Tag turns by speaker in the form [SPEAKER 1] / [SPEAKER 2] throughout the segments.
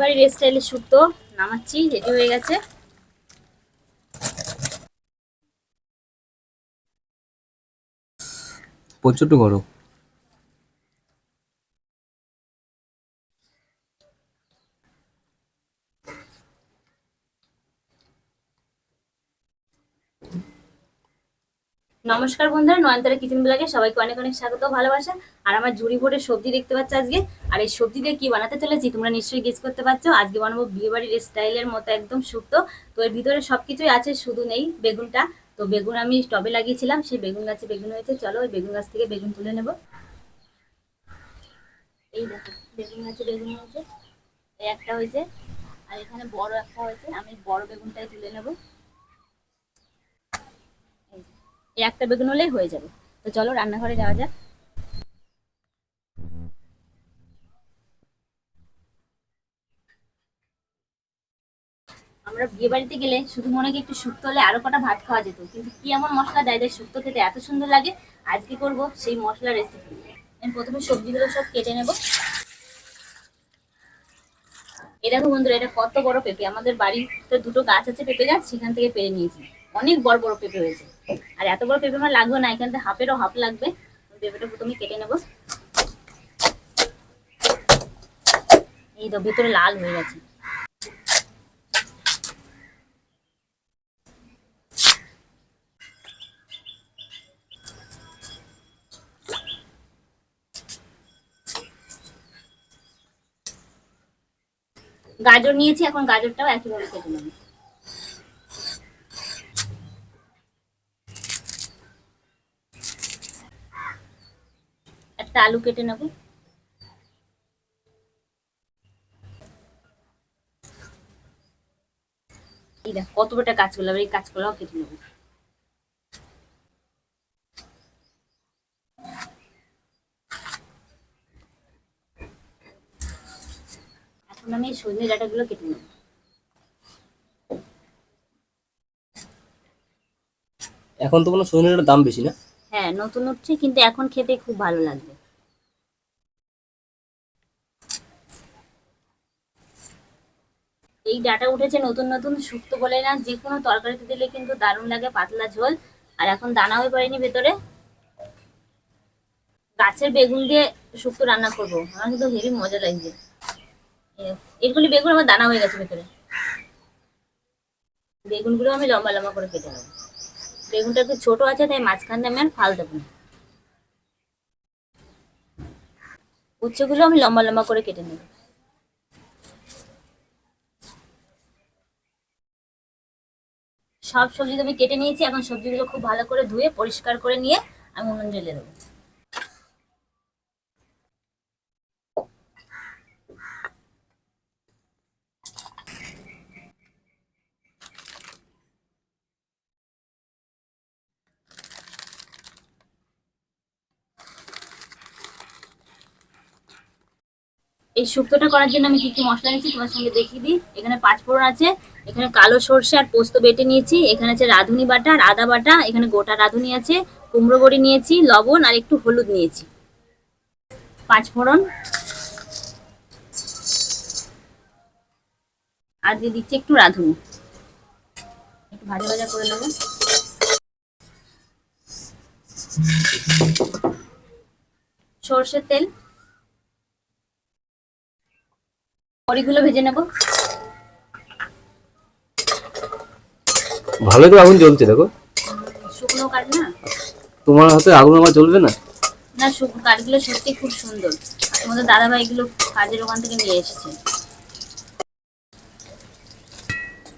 [SPEAKER 1] বাড়ির স্টাইলে সুতো নামাচ্ছি রেডি হয়ে গেছে।
[SPEAKER 2] প্রচুর গরম।
[SPEAKER 1] নমস্কার বন্ধুরা, নয়নতারা কিচেন ব্লগে সবাইকে অনেক অনেক স্বাগত ভালোবাসা। আর আমার ঝুড়ি ভরে সবজি দেখতে পাচ্ছ আজকে। আর এই সবজি দিয়ে কি বানাতে চলেছি তোমরা নিশ্চয়ই গেস করতে পারছ। আজকে বানাবো বিয়ে বাড়ির স্টাইলের মতো একদম শুক্তো তো এর ভিতরে সবকিছুই আছে, শুধু নেই বেগুনটা। তো বেগুন আমি টবে লাগিয়েছিলাম, সেই বেগুন গাছে বেগুন হয়েছে। চলো ওই বেগুন গাছ থেকে বেগুন তুলে নেব। এই দেখো, বেগুন গাছে বেগুন হয়েছে এই একটা হয়েছে, আর এখানে বড় একটা হয়েছে। আমি বড় বেগুনটাই তুলে নেব। এই একটা বেগুন হলেই হয়ে যাবে। তো চলো রান্নাঘরে যাওয়া যাক। আমরা বিয়ে বাড়িতে গেলে শুধু মনে হয় একটু শুক্তো হলে আরও কটা ভাত খাওয়া যেত, কিন্তু কি এমন মশলা দেয় দেয় শুক্তো খেতে এত সুন্দর লাগে? আজকে করব? সেই মশলা রেসিপি আমি প্রথমে সবজিগুলো সব কেটে নেব। এই দেখো বন্ধুরা, এটা কত বড় পেঁপে। আমাদের বাড়িতে দুটো গাছ আছে পেঁপে গাছ, সেখান থেকে পেরে নিয়েছি। অনেক বড় বড় পেঁপে হয়েছে। আর এত বড় পেঁপে আমার লাগবে না, এখান থেকে হাফেরও হাফ লাগবে। পেঁপেটা প্রথমে কেটে নেব। এই তো ভেতরে লাল হয়ে গেছে। গাজর নিয়েছি, এখন গাজরটাও একইভাবে কেটে নেব। একটা আলু কেটে নেব। এই দেখ কত বড় কাঁচকলা এই কাঁচকলাও কেটে নেব। এখন আমি এই সজনে ডাঁটাগুলো কেটে নেব।
[SPEAKER 2] এখন তো কোনো সজনের দাম বেশি না?
[SPEAKER 1] হ্যাঁ নতুন উঠছে কিন্তু এখন খেতে খুব ভালো লাগবে। এই ডাটা উঠেছে নতুন নতুন, শুক্তো বলে না যে কোনো তরকারিতে দিলে কিন্তু দারুণ লাগে পাতলা ঝোল। আর এখন দানা হয়ে পড়েনি ভেতরে। গাছের বেগুন দিয়ে শুক্তো রান্না করব। আমার কিন্তু হেভি মজা লাগছে। এগুলি বেগুন আমার দানা হয়ে গেছে ভেতরে। বেগুনগুলো আমি লম্বা লম্বা করে কেটে নেব। বেগুনটা একটু ছোট আছে, তাই মাঝখান দিয়ে আমি আর ফাল দেবো না। উচ্ছেগুলো আমি লম্বা লম্বা করে কেটে নেব। সব সবজি আমি কেটে নিয়েছি, এখন সবজিগুলো খুব ভালো করে ধুয়ে পরিষ্কার করে নিয়ে আমি উনুন জ্বেলে দেবো। এই শুক্তোটা করার জন্য আমি কি কি মশলা নিয়েছি তোমার সঙ্গে দেখিয়ে দিই। এখানে পাঁচফোড়ন আছে, এখানে কালো সর্ষে আর পোস্ত বেটে নিয়েছি, এখানে আছে রাঁধুনি বাটা আর আদা বাটা, এখানে গোটা রাঁধুনি আছে, কুমড়ো বড়ি নিয়েছি, লবণ আর একটু হলুদ নিয়েছি। পাঁচফোড়ন আর দিয়ে দিচ্ছি একটু রাঁধুনি। একটু ভাজা ভাজা করে নেব। সর্ষের তেল। বড়িগুলো ভেজে নেব।
[SPEAKER 2] ভালোই তো আগুন জ্বলছে দেখো।
[SPEAKER 1] শুকনো কাঠ না?
[SPEAKER 2] তোমার হাতে আগুন আমার জ্বলবে না?
[SPEAKER 1] না শুকনো কাঠগুলো সত্যি খুব সুন্দর। তোমাদের দাদাভাই এগুলো কাজের ওখান থেকে নিয়ে এসেছে।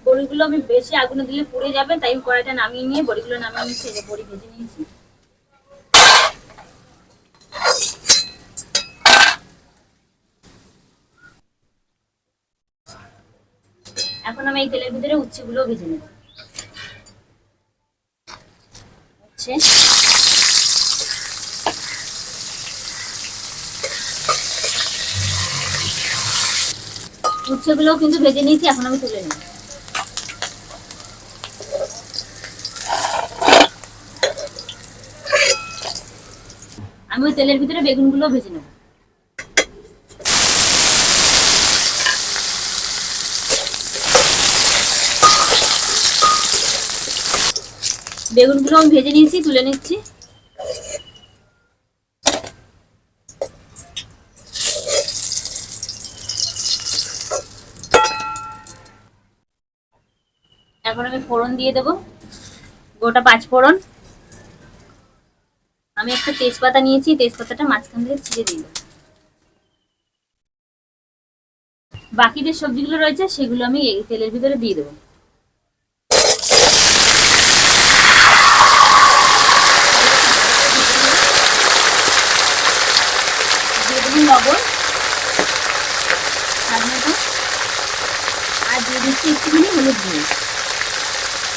[SPEAKER 1] বড়িগুলো আমি বেশি আগুনে দিলে পুড়ে যাবে তাই কড়াইটা নামিয়ে নিয়ে বড়িগুলো নামিয়ে যে বড়ি ভেজে নিয়েছি। এখন আমি এই তেলের ভিতরে উচ্ছেগুলো ভেজে নেব। উচ্ছে উচ্ছেগুলোও কিন্তু ভেজে নিয়েছি, এখন আমি তুলে নেব। আমি ওই তেলের ভিতরে বেগুনগুলো ভেজে নেব। বেগুনগুলো আমি ভেজে নিয়েছি, তুলে নিচ্ছি। এখন আমি ফোড়ন দিয়ে দেব, গোটা পাঁচ ফোড়ন। আমি একটা তেজপাতা নিয়েছি, তেজপাতাটা মাঝখান থেকে ছিঁড়ে দিল বাকি যে সবজিগুলো রয়েছে, সেগুলো আমি তেলের ভিতরে দিয়ে দেবো। দেবো লবণ স্বাদ আর দিয়ে দিচ্ছি একটুখানি হলুদ দিয়ে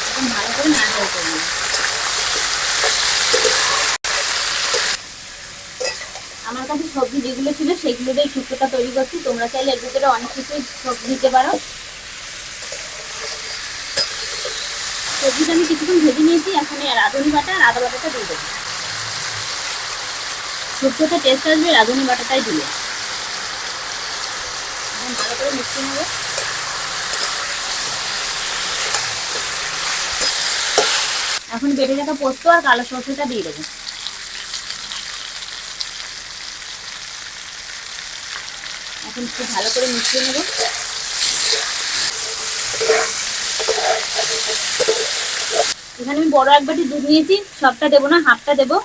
[SPEAKER 1] এখন ভালো করে নাড়াচাড়া করব আমার কাছে সবজি যেগুলো ছিল সেগুলো দিয়ে শুক্তোটা তৈরি করছি। তোমরা চাইলে এর ভিতরে অনেক কিছুই সবজি দিতে পারো। সবজিটা আমি কিছুক্ষণ ভেজে নিয়েছি। এখন এই রাঁধুনি বাটা আর আদা বাটাটা দিয়ে দেবো। শুক্তোতে টেস্ট আসবে, রাঁধুনি বাটাটাই দিলে ভালো করে মিশিয়ে নেব। এখন বেটে রাখা পোস্ত আর কালো সরষেটা দিয়ে দেবো। এখন একটু ভালো করে মিশিয়ে নেব। এখানে আমি বড় এক বাটি দুধ নিয়েছি, সবটা দেবো না, হাফটা দেবো।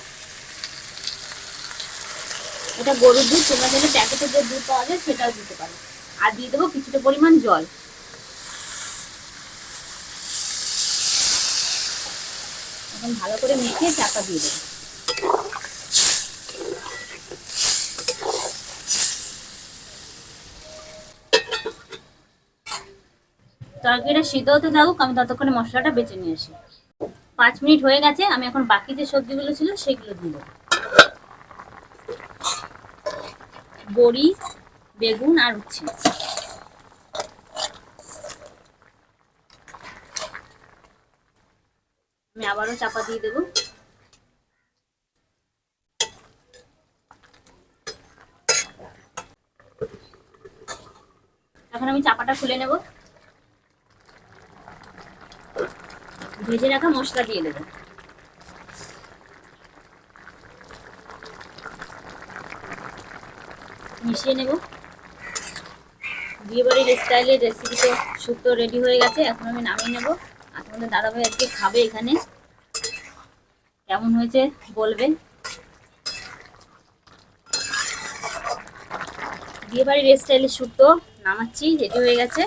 [SPEAKER 1] এটা গরুর দুধ তোমরা চাইলে প্যাকেটে যে দুধ পাওয়া যায়, সেটাও দিতে পারো। আর দিয়ে দেবো কিছুটা পরিমাণ জল। এখন ভালো করে মিশিয়ে ঢাকা দিয়ে দেবো। তরকারিটা সিদ্ধ হতে থাকুক, আমি ততক্ষণে মশলাটা বেছে নিয়ে আসি। পাঁচ মিনিট হয়ে গেছে, আমি এখন বাকি যে সবজিগুলো ছিল, সেগুলো দিব। বড়ি, বেগুন আর উচ্ছে। আমি আবারও চাপা দিয়ে দেবো। এখন আমি চাপাটা খুলে নেব। ভেজে রাখা মশলা দিয়ে দেবো। মিশিয়ে নেব। বিয়েবাড়ির স্টাইলে রেসিপি তো শুক্তো রেডি হয়ে গেছে, এখন আমি নামিয়ে নেব। আর তোমাদের দাদাভাই আজকে খাবে এখানে। কেমন হয়েছে বলবে বিয়েবাড়ির স্টাইলে শুক্তো নামাচ্ছি রেডি হয়ে গেছে।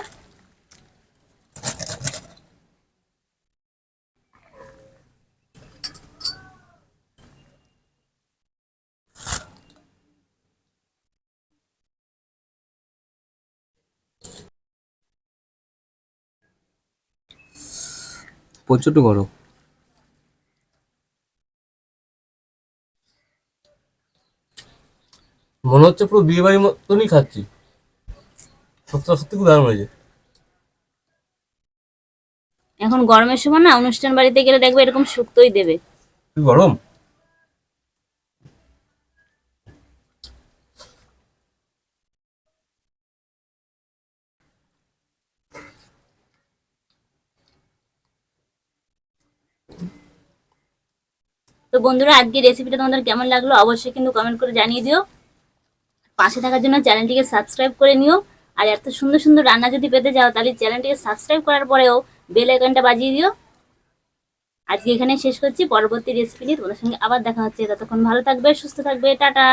[SPEAKER 2] প্রচুর করো। মনে হচ্ছে পুরো বিয়ে বাড়ির মতনই খাচ্ছি। সত্যি সত্যি খুব দারুণ হয়েছে।
[SPEAKER 1] এখন গরমের সময় না অনুষ্ঠান বাড়িতে গেলে দেখবে এরকম শুক্তই দেবে।
[SPEAKER 2] গরম?
[SPEAKER 1] তো বন্ধুরা আজকে রেসিপিটা তোমাদের কেমন লাগল অবশ্যই কিন্তু কমেন্ট করে জানিয়ে দিও। পাশে থাকার জন্য চ্যানেলটিকে সাবস্ক্রাইব করে নিও। আর এত সুন্দর সুন্দর রান্না যদি পেতে যাও তাহলে চ্যানেলটিকে সাবস্ক্রাইব করার পরেও বেল আইকনটা বাজিয়ে দিও। আজকে এখানে শেষ করছি। পরবর্তী রেসিপি নিয়ে তোমাদের সঙ্গে আবার দেখা হচ্ছে। ততক্ষণ ভালো থাকবে, সুস্থ থাকবে। টাটা!